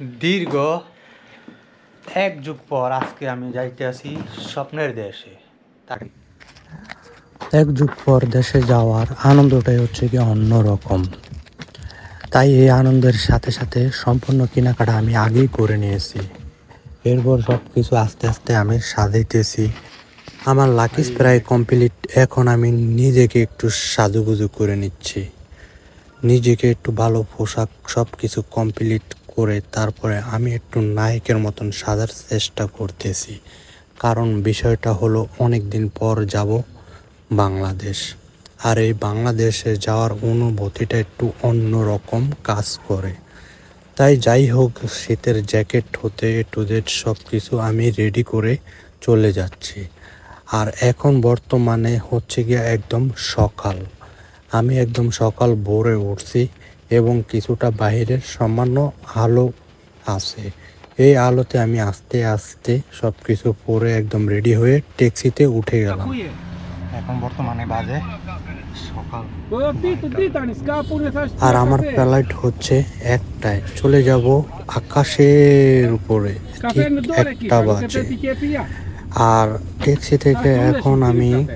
দীর্ঘ এক যুগ পর আজকে আমি যাইতে আছি স্বপ্নের দেশে। এক যুগ পর দেশে যাওয়ার আনন্দটাই হচ্ছে কি অন্যরকম তাই এই আনন্দের সাথে সাথে সম্পূর্ণ কেনাকাটা আমি আগেই করে নিয়েছি। এরপর সব কিছু আস্তে আস্তে আমি সাজাইতেছি। আমার লাকিস প্রায় কমপ্লিট এখন আমি নিজেকে একটু সাজুগুজু করে নিচ্ছি। নিজেকে একটু ভালো পোশাক সব কিছু কমপ্লিট করে তারপরে আমি একটু নায়কের মতন সাজার চেষ্টা করতেছি। কারণ বিষয়টা হলো অনেক দিন পর যাব বাংলাদেশ। আর এই বাংলাদেশে যাওয়ার অনুভূতিটা একটু অন্য রকম কাজ করে। তাই যাই হোক, শীতের জ্যাকেট হতে, টু জেড সব কিছু আমি রেডি করে চলে যাচ্ছি। আর এখন বর্তমানে হচ্ছে গিয়ে একদম সকাল। আমি একদম সকাল ভোরে উঠছি। এবং কিছুটা বাইরের সামান্য আলো আছে। এই আলোতে আমি আস্তে আস্তে সব কিছু পরে একদম রেডি হয়ে ট্যাক্সিতে উঠে গেলাম। এখন বর্তমানে বাজে সকাল আর আমার ফ্লাইট হচ্ছে একটায়। চলে যাব আকাশের উপরে। ঠিক একটা বাজে। আর ট্যাক্সি থেকে এখন আমি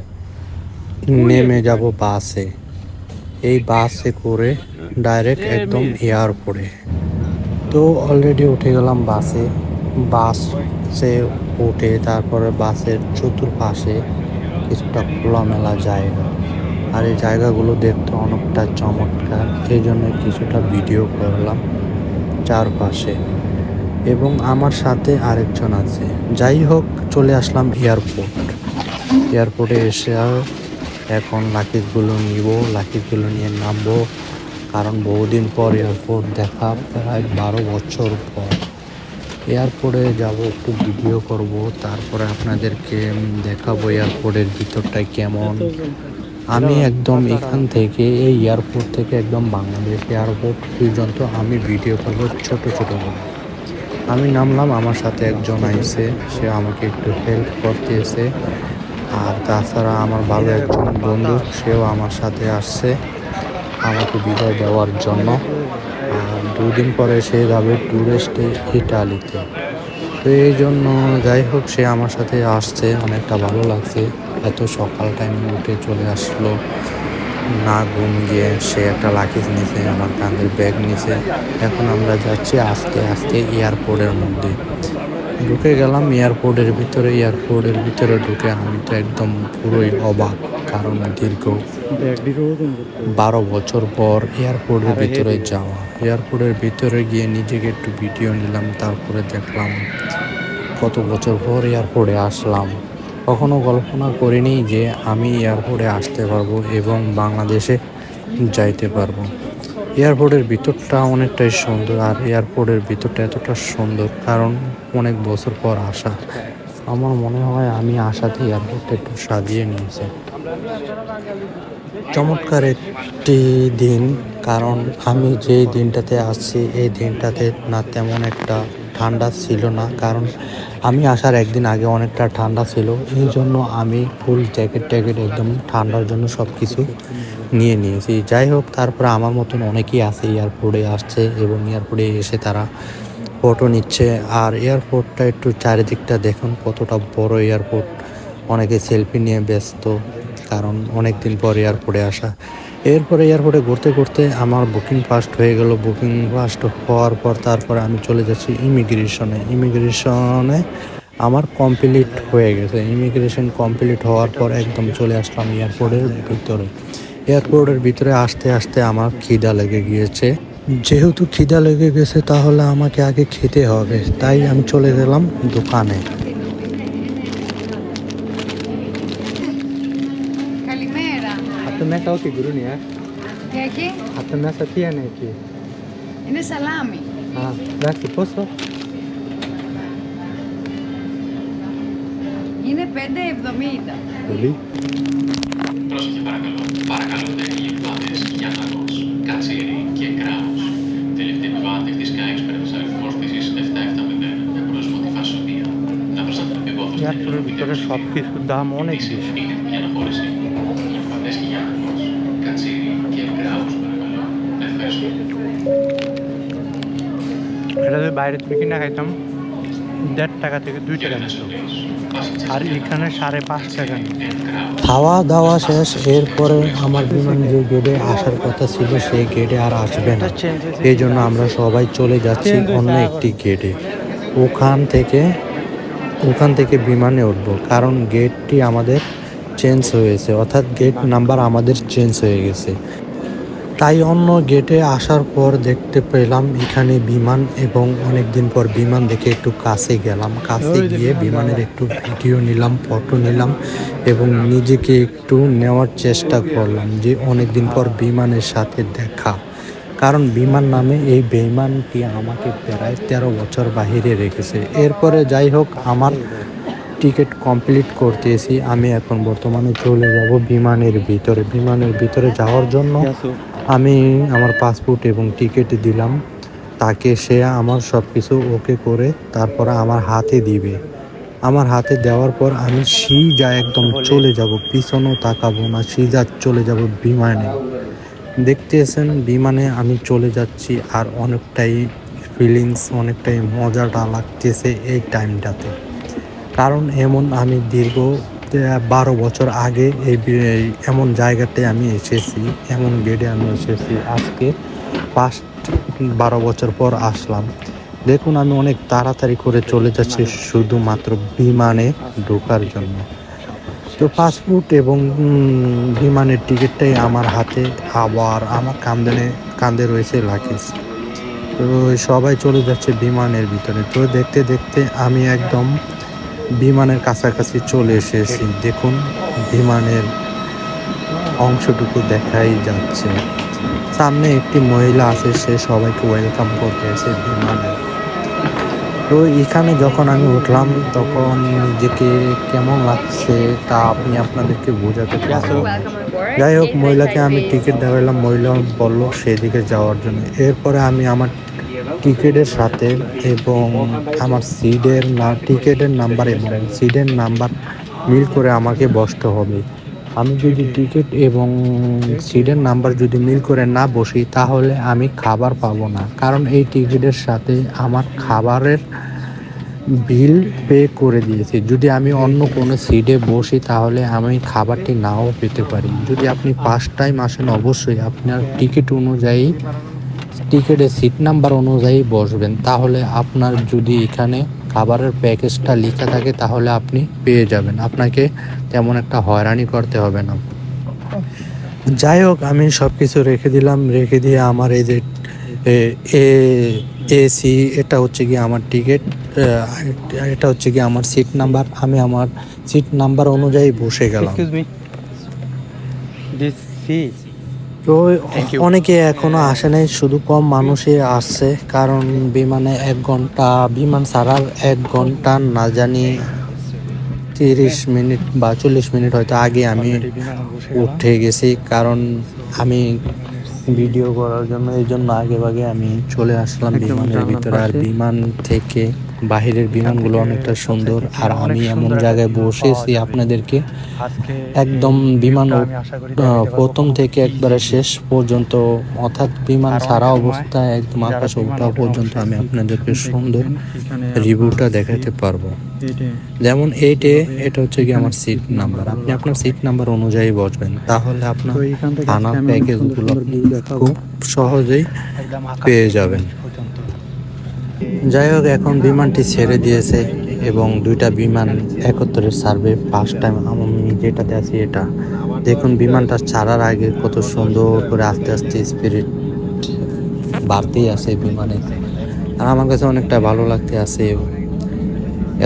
নেমে যাব বাসে। এই বাসে করে ডাইরেক্ট একদম এয়ারপোর্টে তো অলরেডি উঠে গেলাম বাসে। বাসে উঠে তারপরে বাসের চতুর্পাশে কিছুটা খোলামেলা জায়গা। আর এই জায়গাগুলো দেখতে অনেকটা চমৎকার। এই জন্য কিছুটা ভিডিও করলাম চারপাশে। এবং আমার সাথে আরেকজন আছে। যাই হোক, চলে আসলাম এয়ারপোর্ট এয়ারপোর্টে এসে আর এখন লাকিজগুলো নিব লাকিজগুলো নিয়ে নামবো। কারণ বহুদিন পর এয়ারপোর্ট দেখা, প্রায় বারো বছর পর। এয়ারপোর্টে যাব, একটু ভিডিও করব, তারপরে আপনাদেরকে দেখাবো এয়ারপোর্টের ভিতরটা কেমন। আমি একদম এখান থেকে, এই এয়ারপোর্ট থেকে একদম বাংলাদেশ এয়ারপোর্ট পর্যন্ত আমি ভিডিও করব ছোট ছোট করে। আমি নামলাম, আমার সাথে একজন আইসে, সে আমাকে একটু হেল্প করতে এসে আর তাছাড়া আমার ভালো একজন বন্ধু, সেও আমার সাথে আসছে আমাকে বিদায় দেওয়ার জন্য। আর দুদিন পরে সে যাবে ট্যুরিস্টে ইটালিতে। তো এই জন্য যাই হোক, সে আমার সাথে আসছে, অনেকটা ভালো লাগছে। এত সকাল টাইমে উঠে চলে আসলো। না ঘুম গিয়ে সে একটা লাকিজ নিছে, আমার কাঁধের ব্যাগ নিছে। এখন আমরা যাচ্ছি আস্তে আস্তে এয়ারপোর্টের মধ্যে। ঢুকে গেলাম এয়ারপোর্টের ভিতরে। এয়ারপোর্টের ভিতরে ঢুকে আমি তো একদম পুরোই অবাক, কারণ দীর্ঘ বারো বছর পর এয়ারপোর্টের ভিতরে যাওয়া। এয়ারপোর্টের ভিতরে গিয়ে নিজেকে একটু ভিডিও নিলাম, তারপরে দেখলাম কত বছর পর এয়ারপোর্টে আসলাম। কখনো কল্পনা করিনি যে আমি এয়ারপোর্টে আসতে পারব এবং বাংলাদেশে যাইতে পারব। এয়ারপোর্টের ভিতরটা অনেকটাই সুন্দর আর এয়ারপোর্টের ভিতরটা এতটা সুন্দর কারণ অনেক বছর পর আসা। আমার মনে হয় আমি আসাতে এয়ারপোর্টটা একটু সাজিয়ে নিয়েছি। চমৎকার একটি দিন, কারণ আমি যেই দিনটাতে আসছি, এই দিনটাতে না তেমন একটা ঠান্ডা ছিল না। কারণ আমি আসার একদিন আগে অনেকটা ঠান্ডা ছিল। এই জন্য আমি ফুল জ্যাকেট ট্যাকেট একদম ঠান্ডার জন্য সব কিছু নিয়ে নিয়েছি। যাই হোক, তারপরে আমার মতন অনেকেই আছে এয়ারপোর্টে আসছে এবং এয়ারপোর্টে এসে তারা ফটো নিচ্ছে। আর এয়ারপোর্টটা একটু চারিদিকটা দেখুন, কতটা বড় এয়ারপোর্ট। অনেকে সেলফি নিয়ে ব্যস্ত। কারণ অনেক দিন পর এয়ারপোর্টে আসা। এরপরে এয়ারপোর্টে ঘুরতে ঘুরতে আমার বুকিং ফাস্ট হয়ে গেল। বুকিং ফাস্ট হওয়ার পর তারপরে আমি চলে যাচ্ছি ইমিগ্রেশনে ইমিগ্রেশনে আমার কমপ্লিট হয়ে গেছে। ইমিগ্রেশন কমপ্লিট হওয়ার পর একদম চলে আসলাম এয়ারপোর্টের ভিতরে। এয়ারপোর্টের ভিতরে আসতে আসতে আমার খিদা লেগে গিয়েছে। যেহেতু খিদা লেগে গেছে, তাহলে আমাকে আগে খেতে হবে। তাই আমি চলে গেলাম দোকানে। γυναίκα ό,τι γκρούνι, ε. Και εκεί. Από το μέσα τι είναι εκεί; Είναι σαλάμι. Α, εντάξει, πόσο; Είναι 5,70. Πολύ. Πρόσεχε παρακαλώ. Παρακαλώ, Παρακαλούνται οι εκπλάτες για ταγός, κατσίρι και κράμος. Τελευταία επιβάτη της ΚΑΕΚ πρέπει να αριθμός πτήσης 770 με προορισμό τη Βασοβία. Να προστατεύει εγώ αυτό το τελευταίο. Για το τελευταίο θα πεις κοντά μόνο εκεί. বাইরে থেকে কিনে খাইতাম দেড় টাকা থেকে দুই টাকা নিত। আর এখানে সাড়ে পাঁচ টাকা খাওয়া দাওয়া শেষ এরপরে আমার বিমান যে গেটে আসার কথা ছিল সেই গেটে আর আসবে না। এই জন্য আমরা সবাই চলে যাচ্ছি অন্য একটি গেটে ওখান থেকে ওখান থেকে বিমানে উঠব কারণ গেটটি আমাদের চেঞ্জ হয়েছে। অর্থাৎ গেট নাম্বার আমাদের চেঞ্জ হয়ে গেছে। তাই অন্য গেটে আসার পর দেখতে পেলাম এখানে বিমান এবং অনেক দিন পর বিমান দেখে একটু কাছে গেলাম। কাছে গিয়ে বিমানের একটু ভিডিও নিলাম ফটো নিলাম এবং নিজেকে একটু নেওয়ার চেষ্টা করলাম যে অনেক দিন পর বিমানের সাথে দেখা। কারণ বিমান নামে এই বেইমানটি আমাকে প্রায় তেরো বছর বাহিরে রেখেছে। এরপরে যাই হোক আমার টিকিট কমপ্লিট করতেছি। আমি এখন বর্তমানে চলে যাব বিমানের ভিতরে। বিমানের ভিতরে যাওয়ার জন্য আমি আমার পাসপোর্ট এবং টিকিট দিলাম। তাকে সে আমার সব কিছু ওকে করে তারপর আমার হাতে দিবে। আমার হাতে দেওয়ার পর আমি সিজা একদম চলে যাব পিছনেও তাকাবো না সিজা চলে যাব বিমানে। দেখতেছেন বিমানে আমি চলে যাচ্ছি আর অনেকটাই ফিলিংস অনেকটাই মজাটা লাগতেছে এই টাইমটাতে কারণ এমন আমি দীর্ঘ বারো বছর আগে এই এমন জায়গাতে আমি এসেছি, এমন গেটে আমি এসেছি। আজকে ফার্স্ট বারো বছর পর আসলাম। দেখুন, আমি অনেক তাড়াতাড়ি করে চলে যাচ্ছি শুধুমাত্র বিমানে ঢোকার জন্য। তো পাসপোর্ট এবং বিমানের টিকিটটাই আমার হাতে। আবার আমার কান্দে কান্দে রয়েছে লাকিস তো সবাই চলে যাচ্ছে বিমানের ভিতরে। তো দেখতে দেখতে আমি একদম বিমানের কাছাকাছি চলে এসেছি। দেখুন বিমানের অংশটুকু দেখাই যাচ্ছে। সামনে একটি মহিলা আছে সে সবাইকে ওয়েলকাম করতে এসে বিমানে। তো এখানে যখন আমি উঠলাম তখন নিজেকে কেমন লাগছে তা আপনি আপনাদেরকে বোঝাতে পারব। না। যাই হোক মহিলাকে আমি টিকিট দেখালাম। মহিলা বলল সেদিকে যাওয়ার জন্য। এরপরে আমি আমার টিকিটের সাথে এবং আমার সিটের না, টিকিটের নাম্বার এবং সিটের নাম্বার মিল করে আমাকে বসতে হবে। আমি যদি টিকিট এবং সিটের নাম্বার যদি মিল করে না বসি, তাহলে আমি খাবার পাবো না। কারণ এই টিকিটের সাথে আমার খাবারের বিল পে করে দিয়েছি। যদি আমি অন্য কোনো সিটে বসি, তাহলে আমি খাবারটি নাও পেতে পারি। যদি আপনি ফার্স্ট টাইম আসেন, অবশ্যই আপনার টিকিট অনুযায়ী টিকিটের সিট নাম্বার অনুযায়ী বসবেন। তাহলে আপনার যদি এখানে খাবারের প্যাকেজটা লেখা থাকে তাহলে আপনি পেয়ে যাবেন। আপনাকে তেমন একটা হয়রানি করতে হবে না। যাই হোক আমি সব কিছু রেখে দিলাম। রেখে দিয়ে আমার এই যে এ এসি এটা হচ্ছে কি আমার টিকিট এটা হচ্ছে কি আমার সিট নাম্বার আমি আমার সিট নাম্বার অনুযায়ী বসে গেলাম। তো অনেকে এখনও আসে নাই শুধু কম মানুষই আসছে কারণ বিমানে এক ঘণ্টা বিমান ছাড়ার এক ঘণ্টা না জানি তিরিশ মিনিট বা চল্লিশ মিনিট হয়তো আগে আমি উঠে গেছি কারণ আমি ভিডিও করার জন্য এই জন্য আগে ভাগে আমি চলে আসলাম বিমানের ভিতরে আর বিমান থেকে বাহিরের বিমানগুলো অনেকটা সুন্দর আর আমি এমন জায়গায় বসেছি আপনাদেরকে একদম বিমান। প্রথম থেকে একবারে শেষ পর্যন্ত অর্থাৎ বিমান ছাড়া অবস্থায় একদম আকাশ ওঠা পর্যন্ত আমি আপনাদেরকে সুন্দর রিভিউটা দেখাতে পারব। যেমন এইটে এটা হচ্ছে কি আমার সিট নাম্বার আপনি আপনার সিট নাম্বার অনুযায়ী বসবেন। তাহলে আপনার অনেক প্যাকেজগুলো আপনি খুব সহজেই পেয়ে যাবেন। যাই হোক, এখন বিমানটি ছেড়ে দিয়েছে এবং দুইটা বিমান একত্রে সার্ভে ফার্স্ট টাইম আমি যেটাতে আছি এটা। দেখুন, বিমানটা ছাড়ার আগে কত সুন্দর করে আস্তে আস্তে স্পিরিট বাড়তেই আছে বিমানে। আর আমার কাছে অনেকটা ভালো লাগতে আছে।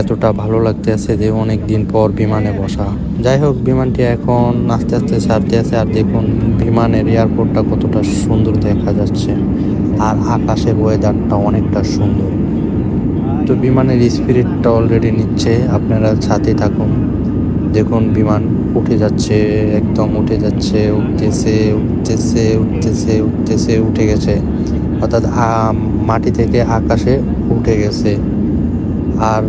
এতটা ভালো লাগতে আছে যে অনেক দিন পর বিমানে বসা। যাই হোক, বিমানটি এখন আস্তে আস্তে ছাড়তে আছে আর দেখুন, বিমানের এয়ারপোর্টটা কতটা সুন্দর দেখা যাচ্ছে। আর আকাশের ওয়েদারটা অনেকটা সুন্দর। তো বিমানের স্পিরিটটা অলরেডি নিচ্ছে, আপনারা সাথে থাকুন। দেখুন, বিমান উঠে যাচ্ছে, একদম উঠে যাচ্ছে, উঠতেছে উঠতেছে উঠতেছে উঠতেছে, উঠে গেছে। অর্থাৎ মাটি থেকে আকাশে উঠে গেছে। আর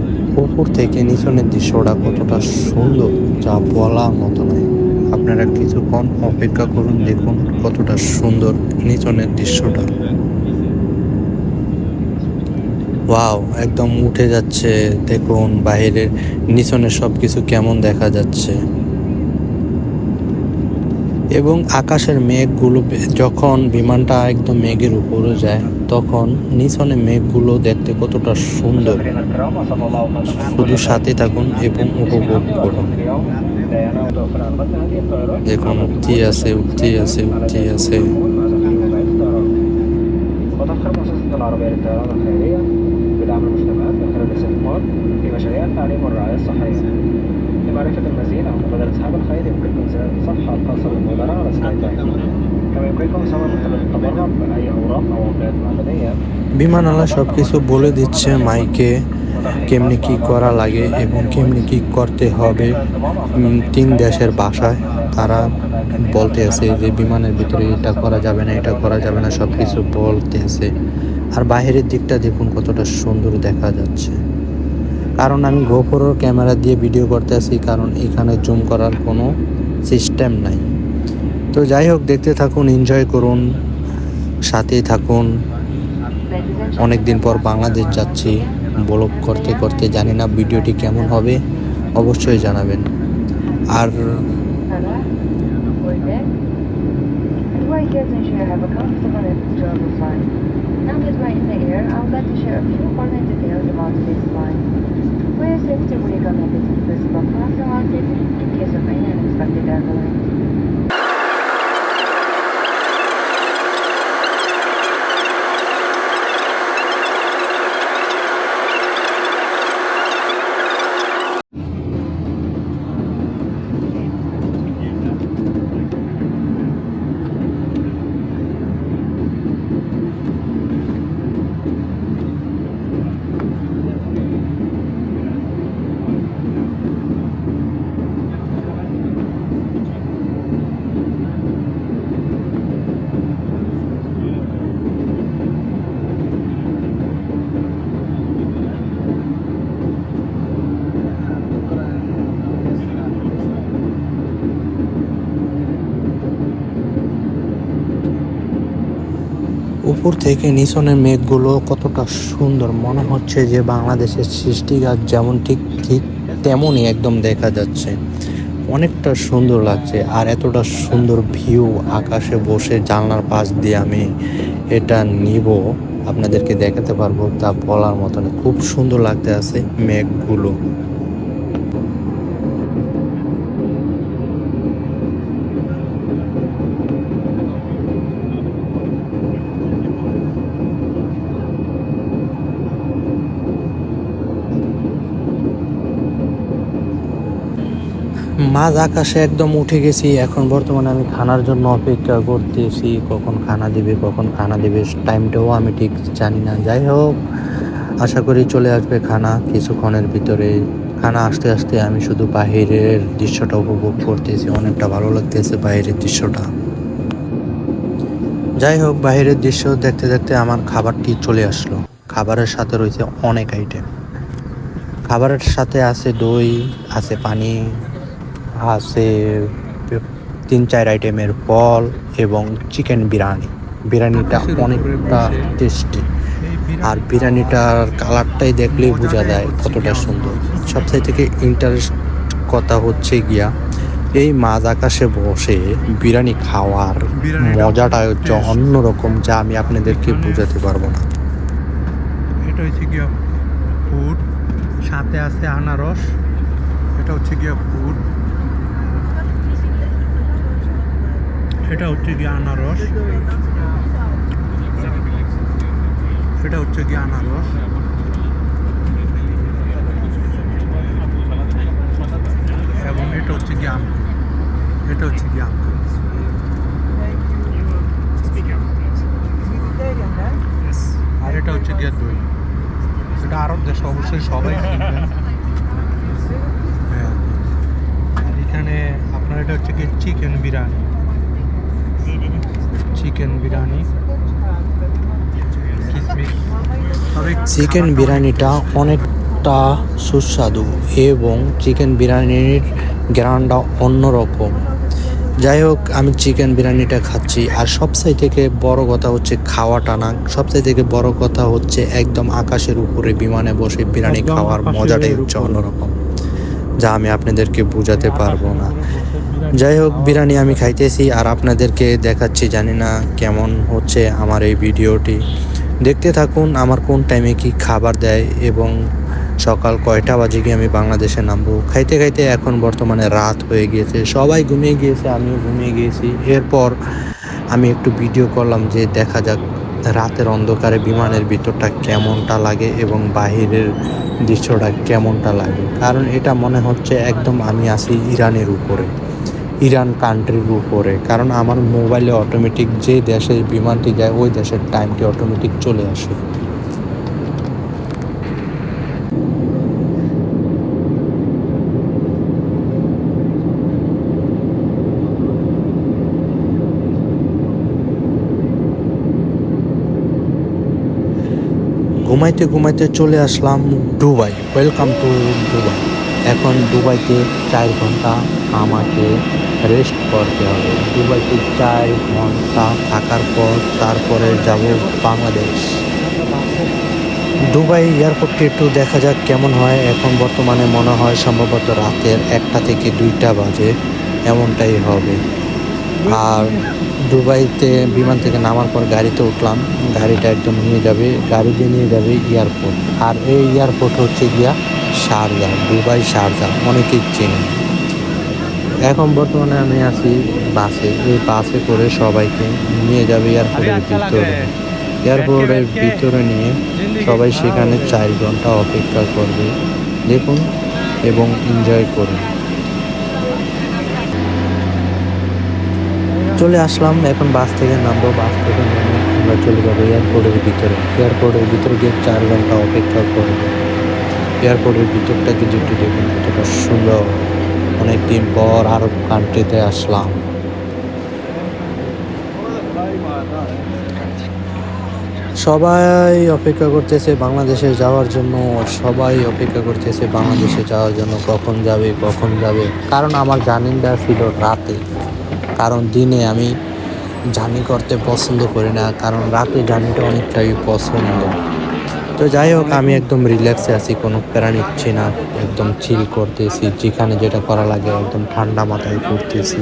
উপর থেকে নিচনের দৃশ্যটা কতটা সুন্দর, যা বলার মতো নয়। আপনারা কিছুক্ষণ অপেক্ষা করুন, দেখুন কতটা সুন্দর নিচনের দৃশ্যটা। ওয়াও একদম উঠে যাচ্ছে। দেখুন, বাইরের নিচনে সব কিছু কেমন দেখা যাচ্ছে। এবং আকাশের মেঘগুলো যখন বিমানটা একদম মেঘের উপরে যায়, তখন নিচনে মেঘগুলো দেখতে কতটা সুন্দর। শুধু সাথে থাকুন এবং উপভোগ করুন। দেখুন উঠতেই আছে উঠতেই আছে উঠতেই আছে। وتفخر مؤسسة العربية للطيران الخيرية بدعم المجتمعات من خلال الاستثمار في مشاريع التعليم والرعاية الصحية. لمعرفة المزيد عن قبل أصحاب الخير يمكنكم زيارة الصفحة الخاصة بالمبادرة على سكايب كما يمكنكم السماع من خلال التبرع بأي أوراق أو عملات معدنية বিমানওয়ালা সব কিছু বলে দিচ্ছে মাইকে কেমনি কি করা লাগে এবং কেমনি কি করতে হবে উম, তিন দেশের ভাষায় তারা বলতে আছে যে বিমানের ভিতরে এটা করা যাবে না এটা করা যাবে না সব কিছু বলতে আছে আর বাইরের দিকটা দেখুন কতটা সুন্দর দেখা যাচ্ছে। কারণ আমি গোপরোর ক্যামেরা দিয়ে ভিডিও করতে আসি, কারণ এখানে জুম করার কোনো সিস্টেম নাই। তো যাই হোক, দেখতে থাকুন, এনজয় করুন, সাথেই থাকুন। অনেক দিন পর বাংলাদেশ যাচ্ছি, ব্লগ করতে করতে জানি না ভিডিওটি কেমন হবে, অবশ্যই জানাবেন। আর to ensure you have a comfortable. Now that we're in the air, I would like to share a few important details about this flight. Safety, we recommend that you please book fasten while taking in case of any unexpected airborne. উপর থেকে নিচনের মেঘগুলো কতটা সুন্দর মনে হচ্ছে যে বাংলাদেশের সৃষ্টিগাছ যেমন ঠিক ঠিক তেমনই একদম দেখা যাচ্ছে। অনেকটা সুন্দর লাগছে আর এতটা সুন্দর ভিউ আকাশে বসে জানলার পাশ দিয়ে আমি এটা নিব, আপনাদেরকে দেখাতে পারব তা বলার মতন। খুব সুন্দর লাগতে আছে মেঘগুলো। মাঝ আকাশে একদম উঠে গেছি। এখন বর্তমানে আমি খানার জন্য অপেক্ষা করতেছি। কখন খানা দিবে, কখন খানা দিবে টাইমটাও আমি ঠিক জানি না। যাই হোক, আশা করি চলে আসবে খানা। কিছুক্ষণের ভিতরে খানা আসতে আসতে আমি শুধু বাহিরের দৃশ্যটা উপভোগ করতেছি। অনেকটা ভালো লাগতেছে বাইরের দৃশ্যটা। যাই হোক বাইরের দৃশ্য দেখতে দেখতে আমার খাবারটি চলে আসলো। খাবারের সাথে রয়েছে অনেক আইটেম খাবারের সাথে আছে দই, আছে পানি আছে তিন চার আইটেমের ফল এবং চিকেন বিরিয়ানি। বিরিয়ানিটা অনেকটা টেস্টি আর বিরিয়ানিটার কালারটাই দেখলেই বোঝা যায় কতটা সুন্দর। সবথেকে থেকে ইন্টারেস্ট কথা হচ্ছে গিয়া এই মাঝ আকাশে বসে বিরিয়ানি খাওয়ার মজাটা হচ্ছে অন্যরকম যা আমি আপনাদেরকে বোঝাতে পারব না। এটা হচ্ছে গিয়া ফুড সাথে আছে আনারস এটা হচ্ছে গিয়া ফুড এটা হচ্ছে গিয়া আনারস। এটা হচ্ছে গিয়া আনারস। এবং এটা হচ্ছে গিয়া আম এটা হচ্ছে গিয়া আম আর এটা হচ্ছে গিয়া দই। এটা আরব দেশ অবশ্যই সবাই কিনবেন। হ্যাঁ। আর এখানে আপনার এটা হচ্ছে কি chicken biryani. Chicken biryani chicken বিরিয়ানিটা অনেকটা সুস্বাদু এবং চিকেন বিরিয়ানির গ্রানটা অন্যরকম। যাই হোক আমি চিকেন বিরিয়ানিটা খাচ্ছি। আর সবসাই থেকে বড় কথা হচ্ছে খাওয়াটা না। সবসাই থেকে বড় কথা হচ্ছে একদম আকাশের উপরে বিমানে বসে বিরিয়ানি খাওয়ার মজাটাই হচ্ছে অন্যরকম। যা আমি আপনাদেরকে বোঝাতে পারব না। যাই হোক, বিরিয়ানি আমি খাইতেছি আর আপনাদেরকে দেখাচ্ছি, জানি না কেমন হচ্ছে আমার এই ভিডিওটি। দেখতে থাকুন আমার কোন টাইমে কি খাবার দেয় এবং সকাল কয়টা বাজে গিয়ে আমি বাংলাদেশে নামবো। খাইতে খাইতে এখন বর্তমানে রাত হয়ে গিয়েছে, সবাই ঘুমিয়ে গিয়েছে, আমিও ঘুমিয়ে গিয়েছি। এরপর আমি একটু ভিডিও করলাম যে দেখা যাক রাতের অন্ধকারে বিমানের ভিতরটা কেমনটা লাগে এবং বাহিরের দৃশ্যটা কেমনটা লাগে। কারণ এটা মনে হচ্ছে একদম আমি আসি ইরানের উপরে, ইরান কান্ট্রির উপরে। কারণ আমার মোবাইলে অটোমেটিক যে দেশে বিমানটি যায়, ওই দেশের টাইমটি অটোমেটিক চলে আসে। ঘুমাইতে ঘুমাইতে চলে আসলাম দুবাই। Welcome to Dubai. এখন দুবাইতে চার ঘণ্টা আমাকে রেস্ট করতে হবে। দুবাইতে চার ঘণ্টা থাকার পর তারপরে যাব বাংলাদেশ। দুবাই এয়ারপোর্টটি একটু দেখা যাক কেমন হয়। এখন বর্তমানে মনে হয় সম্ভবত রাতের একটা থেকে দুইটা বাজে। এমনটাই হবে। আর দুবাইতে বিমান থেকে নামার পর গাড়িতে উঠলাম। গাড়িটা একদম নিয়ে যাবে গাড়ি দিয়ে নিয়ে যাবে এয়ারপোর্ট। আর এই এয়ারপোর্ট হচ্ছে গিয়া শারজা দুবাই শারজা অনেকেই চেনে এখন বর্তমানে আমি আছি বাসে। এই বাসে করে সবাইকে নিয়ে যাবে এয়ারপোর্টের ভিতরে। এয়ারপোর্টের ভিতরে নিয়ে সবাই সেখানে চার ঘণ্টা অপেক্ষা করবে। দেখুন এবং এনজয় করুন। চলে আসলাম, এখন বাস থেকে নামবো। বাস থেকে নেমে আমরা চলে যাব এয়ারপোর্টের ভিতরে। এয়ারপোর্টের ভিতরে গিয়ে চার ঘণ্টা অপেক্ষা করব। এয়ারপোর্টের ভিতরটা যদি একটু দেখুন, কতটা সুন্দর। অনেক দিন পর আরব কান্ট্রিতে আসলাম। সবাই অপেক্ষা করতেছে বাংলাদেশে যাওয়ার জন্য। সবাই অপেক্ষা করতেছে বাংলাদেশে যাওয়ার জন্য। কখন যাবে কখন যাবে? কারণ আমার জার্নিটা ছিল রাতে। কারণ দিনে আমি জার্নি করতে পছন্দ করি না, কারণ রাতে জার্নিটা অনেকটাই পছন্দ। তো যাই হোক, আমি একদম রিল্যাক্সে আছি, কোনো প্যারা নিচ্ছি না, একদম চিল করতেছি, যেখানে যেটা করা লাগে একদম ঠান্ডা মাথায় করতেছি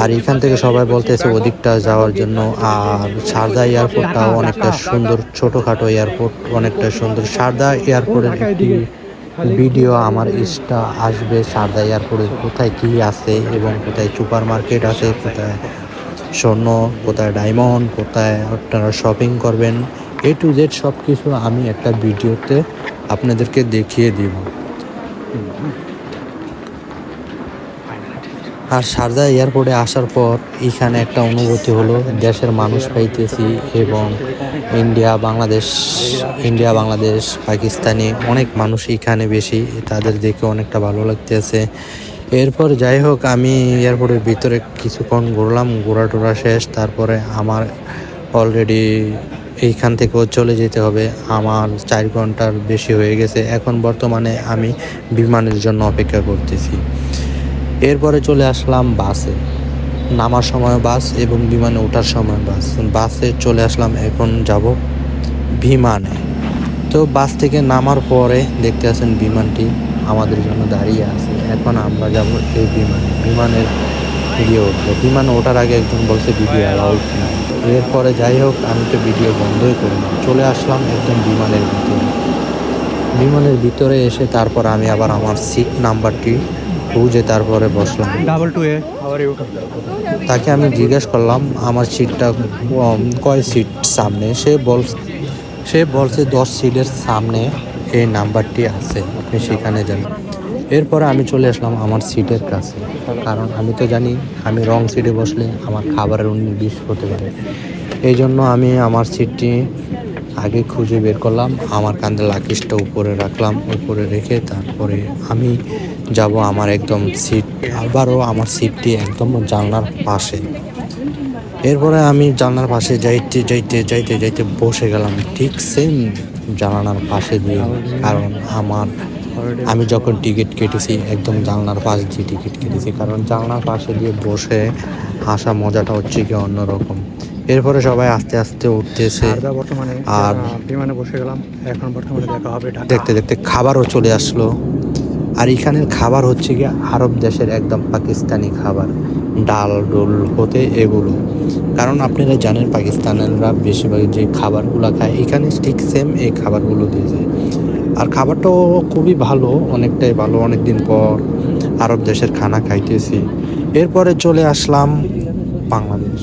আর এখান থেকে সবাই বলতেছে ওদিকটা যাওয়ার জন্য, আর সারদা এয়ারপোর্টটাও অনেকটা সুন্দর, ছোটোখাটো এয়ারপোর্ট অনেকটা সুন্দর। সারদা এয়ারপোর্টের একটি ভিডিও আমার ইস্টা আসবে সারদা এয়ারপোর্টে কোথায় কী আছে এবং কোথায় সুপার মার্কেট আছে, কোথায় স্বর্ণ, কোথায় ডায়মন্ড, কোথায় আপনারা শপিং করবেন। এ টু জেড সব কিছু আমি একটা ভিডিওতে আপনাদেরকে দেখিয়ে দিব। আর সারদা এয়ারপোর্টে আসার পর এখানে একটা অনুভূতি হলো, দেশের মানুষ পাইতেছি এবং ইন্ডিয়া, বাংলাদেশ ইন্ডিয়া, বাংলাদেশ, পাকিস্তানি অনেক মানুষ এখানে বেশি, তাদের দেখে অনেকটা ভালো লাগতেছে। এরপর যাই হোক, আমি এয়ারপোর্টের ভিতরে কিছুক্ষণ ঘুরলাম ঘোরা টোরা শেষ, তারপরে আমার অলরেডি এইখান থেকেও চলে যেতে হবে। আমার চার ঘণ্টার বেশি হয়ে গেছে। এখন বর্তমানে আমি বিমানের জন্য অপেক্ষা করতেছি। এরপরে চলে আসলাম বাসে। নামার সময় বাস এবং বিমানে ওঠার সময় বাস। বাসে চলে আসলাম, এখন যাব বিমানে। তো বাস থেকে নামার পরে দেখতে আছেন বিমানটি আমাদের জন্য দাঁড়িয়ে আছে। এখন আমরা যাব এই বিমানে। বিমানের ভিডিও উঠবো। বিমানে ওঠার আগে একজন বলছে ভিডিও অ্যালাউড না। এরপরে যাই হোক, আমি তো ভিডিও বন্ধই করি না। চলে আসলাম একদম বিমানের ভিতরে। বিমানের ভিতরে এসে তারপর আমি আবার আমার সিট নাম্বারটি খুঁজে তারপরে বসলাম। ডাবল টু এ তাকে আমি জিজ্ঞেস করলাম আমার সিটটা কয় সিট সামনে? সে বল সে বলছে দশ সিটের সামনে এই নাম্বারটি আছে আপনি সেখানে যান। এরপরে আমি চলে আসলাম আমার সিটের কাছে। কারণ আমি তো জানি আমি রং সিটে বসলে আমার খাবারের উনিশ বিষ হতে পারে। এই জন্য আমি আমার সিটটি আগে খুঁজে বের করলাম আমার কান্দে লাকিসটা উপরে রাখলাম উপরে রেখে তারপরে আমি যাব আমার একদম সিট আবারও আমার সিটটি একদম জানলার পাশে। এরপরে আমি জানলার পাশে যাইতে যাইতে যাইতে যাইতে বসে গেলাম ঠিক সেম জানালার পাশে দিয়ে। কারণ আমার আমি যখন টিকিট কেটেছি একদম জানলার পাশ দিয়ে টিকিট কেটেছি। কারণ জানলার পাশে দিয়ে বসে আসা মজাটা হচ্ছে কি অন্যরকম। এরপরে সবাই আস্তে আস্তে উঠতেছে। বর্তমানে আর- বিমানে বসে গেলাম। এখন বর্তমানে দেখা হবে দেখতে দেখতে খাবারও চলে আসলো। আর এখানের খাবার হচ্ছে কি আরব দেশের একদম পাকিস্তানি খাবার, ডাল ডোল হতে এগুলো। কারণ আপনারা জানেন পাকিস্তানেররা বেশিরভাগ যে খাবারগুলো খায়, এখানে ঠিক সেম এই খাবারগুলো দিয়ে যায়। আর খাবারটাও খুবই ভালো, অনেকটাই ভালো। অনেক দিন পর আরব দেশের খানা খাইতেছি। এরপরে চলে আসলাম বাংলাদেশ।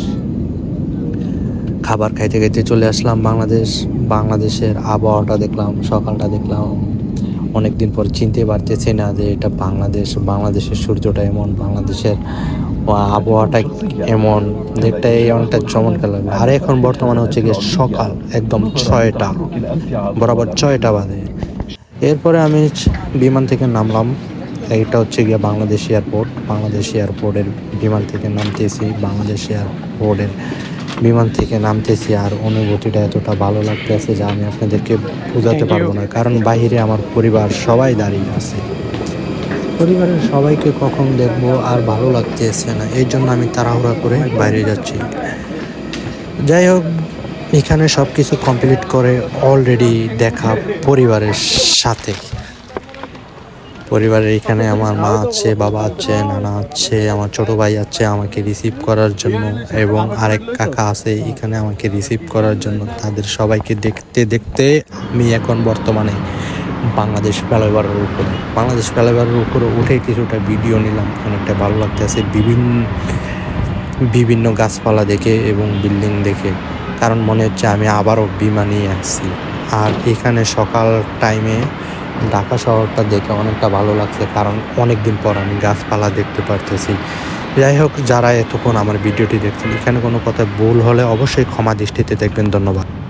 খাবার খাইতে খাইতে চলে আসলাম বাংলাদেশ। বাংলাদেশের আবহাওয়াটা দেখলাম, সকালটা দেখলাম অনেকদিন পর চিনতে পারতেছি না যে এটা বাংলাদেশ, বাংলাদেশের সূর্যটা এমন, বাংলাদেশের আবহাওয়াটা এমন দেখতে এই অনেকটা চমৎকার লাগবে আর এখন বর্তমানে হচ্ছে গিয়ে সকাল, একদম ছয়টা, বরাবর ছয়টা বাজে। এরপরে আমি বিমান থেকে নামলাম। এইটা হচ্ছে গিয়ে বাংলাদেশ এয়ারপোর্ট, বাংলাদেশ এয়ারপোর্টের বিমান থেকে নামতেছি, বাংলাদেশ এয়ারপোর্টের বিমান থেকে নামতেছি আর অনুভূতিটা এতটা ভালো লাগতেছে যে আমি আপনাদেরকে বোঝাতে পারব না। কারণ বাইরে আমার পরিবার সবাই দাঁড়িয়ে আছে। পরিবারের সবাইকে কখন দেখব আর ভালো লাগতেছে না। এই জন্য আমি তাড়াহুড়া করে বাইরে যাচ্ছি। যাই হোক এখানে সব কিছু কমপ্লিট করে অলরেডি দেখা পরিবারের সাথে। পরিবারের এখানে আমার মা আছে, বাবা আছে, নানা আছে, আমার ছোট ভাই আছে আমাকে রিসিভ করার জন্য এবং আরেক কাকা আছে এখানে আমাকে রিসিভ করার জন্য। তাদের সবাইকে দেখতে দেখতে আমি এখন বর্তমানে বাংলাদেশ ফ্লাইওভারের উপরে। বাংলাদেশ ফ্লাইওভারের উপরে উঠে কিছুটা ভিডিও নিলাম। অনেকটা ভালো লাগতে লাগতেছে। বিভিন্ন বিভিন্ন গাছপালা দেখে এবং বিল্ডিং দেখে। কারণ মনে হচ্ছে আমি আবারও বিমানেই আসছি। আর এখানে সকাল টাইমে ঢাকা শহরটা দেখে অনেকটা ভালো লাগছে, কারণ অনেক দিন পর আমি গাছপালা দেখতে পারতেছি। যাই হোক, যারা এতক্ষণ আমার ভিডিওটি দেখছেন, এখানে কোনো কথা ভুল হলে অবশ্যই ক্ষমা দৃষ্টিতে দেখবেন। ধন্যবাদ।